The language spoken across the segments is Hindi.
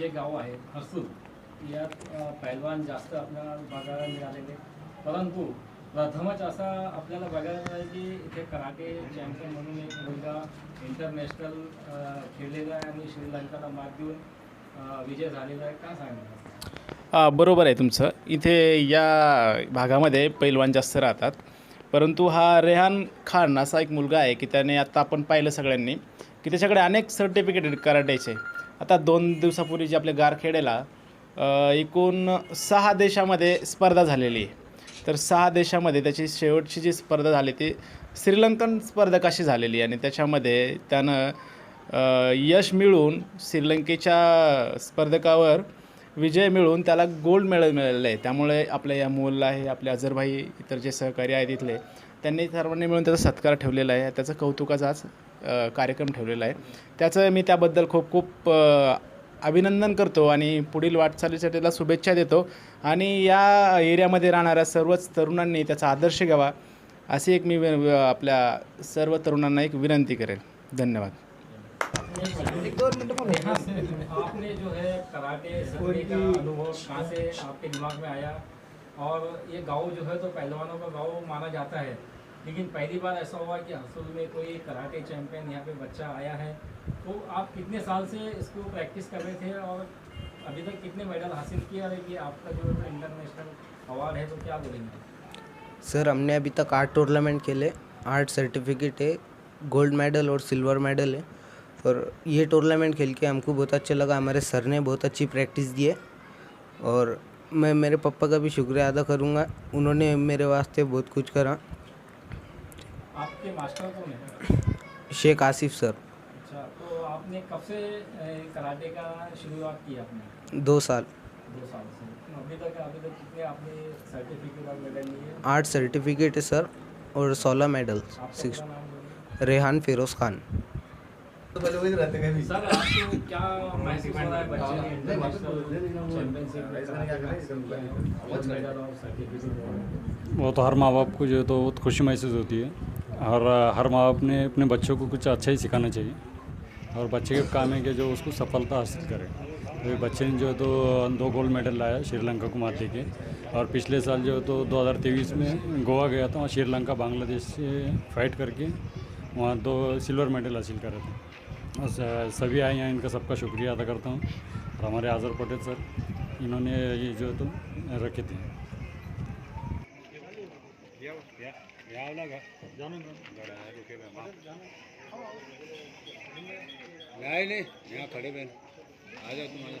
जे गाव आहेत हसूर यात पैलवान जास्त आपल्याला बघायला मिळालेले. परंतु प्रथमच असा आपल्याला बघायला मिळालं की इथे कराटे चॅम्पियन म्हणून एक मुलगा इंटरनॅशनल खेळलेला आहे आणि श्रीलंकाला मात देऊन विजय झालेला आहे. का सांगणार आ, बरोबर आहे तुमचं. इथे या भागामध्ये पैलवान जास्त राहतात. परंतु हा रेहान खान असा एक मुलगा आहे की त्याने आत्ता आपण पाहिलं सगळ्यांनी की त्याच्याकडे अनेक सर्टिफिकेट आहेत कराटेचे. आता दोन दिवसापूर्वी जे आपल्या गारखेडेला एकूण सहा देशामध्ये स्पर्धा झालेली आहे. तर सहा देशामध्ये त्याची शेवटची जी स्पर्धा झाली ती श्रीलंकन स्पर्धक अशी झालेली आहे? आणि त्याच्यामध्ये त्यानं यश मिळून श्रीलंकेच्या स्पर्धकावर विजय मिळून त्याला गोल्ड मेडल मिळालेलं आहे. त्यामुळे आपल्या या मोलला हे आपले अझरभाई इतर जे सहकारी आहेत इथले त्यांनी सर्वांनी मिळून त्याचा सत्कार ठेवलेला आहे. त्याचं कौतुकाचा आज कार्यक्रम ठेवलेला आहे. त्याचं मी त्याबद्दल खूप खूप अभिनंदन करतो आणि पुढील वाटचालीसाठी त्याला शुभेच्छा देतो. आणि या एरियामध्ये राहणाऱ्या सर्वच तरुणांनी त्याचा आदर्श घ्यावा अशी एक मी आपल्या सर्व तरुणांना एक विनंती करेल. धन्यवाद. आपने जो है कराटे सीखने का अनुभव कहाँ से आपके दिमाग में आया? और ये गाँव जो है तो पहलवानों का गाँव माना जाता है। लेकिन पहली बार ऐसा हुआ कि हसूल में कोई कराटे चैंपियन यहाँ पे बच्चा आया है। तो आप कितने साल से इसको प्रैक्टिस कर रहे थे और अभी तक कितने मेडल हासिल किया है ये आपका जो है इंटरनेशनल अवार्ड है तो क्या बोलेंगे? सर, हमने अभी तक आठ टूर्नामेंट खेले। आठ सर्टिफिकेट है गोल्ड मेडल और सिल्वर मेडल है। और ये टूर्नामेंट खेल के हमको बहुत अच्छा लगा। हमारे सर ने बहुत अच्छी प्रैक्टिस दी है और मैं मेरे पापा का भी शुक्रिया अदा करूँगा। उन्होंने मेरे वास्ते बहुत कुछ करा। आपके मास्टर कौन है? शेख आसिफ सर। अच्छा तो आपने कब से कराटे का शुरुआत की आपने? दो साल। दो साल से। अभी तक अभी तक कितने आपने सर्टिफिकेट और मेडल लिए? आठ सर्टिफिकेट है सर और सोलह मेडल सिक्स पूरा नाम बोलिए रेहान फिरोज़ खान सर आपको क्या महसूस हो? रहा है। बच्चे ने इंटरनेशनल चैंपियनशिप में मेडल और सर्टिफिकेट वो तो हर माँ बाप को जो है तो बहुत खुशी महसूस होती है। और हर माँ बाप ने अपने बच्चों को कुछ अच्छा ही सिखाना चाहिए। और बच्चे के काम है कि जो उसको सफलता हासिल करे। तो बच्चे ने जो है तो दो गोल्ड मेडल लाया श्रीलंका को मात दे के और पिछले साल जो है तो 2023 में गोवा गया था वहाँ श्रीलंका बांग्लादेश से फाइट करके वहाँ दो सिल्वर मेडल हासिल करे थे। सभी आए हैं, इनका सबका शुक्रिया अदा करता हूँ। और हमारे आज़र पटेल सर, इन्होंने ये जो तो रखे थे। यहाँ खड़े बहन। आ जाओ तुम, आ जाओ।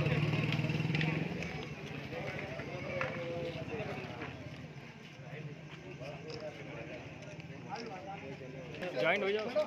ज्वाइन हो जाओ।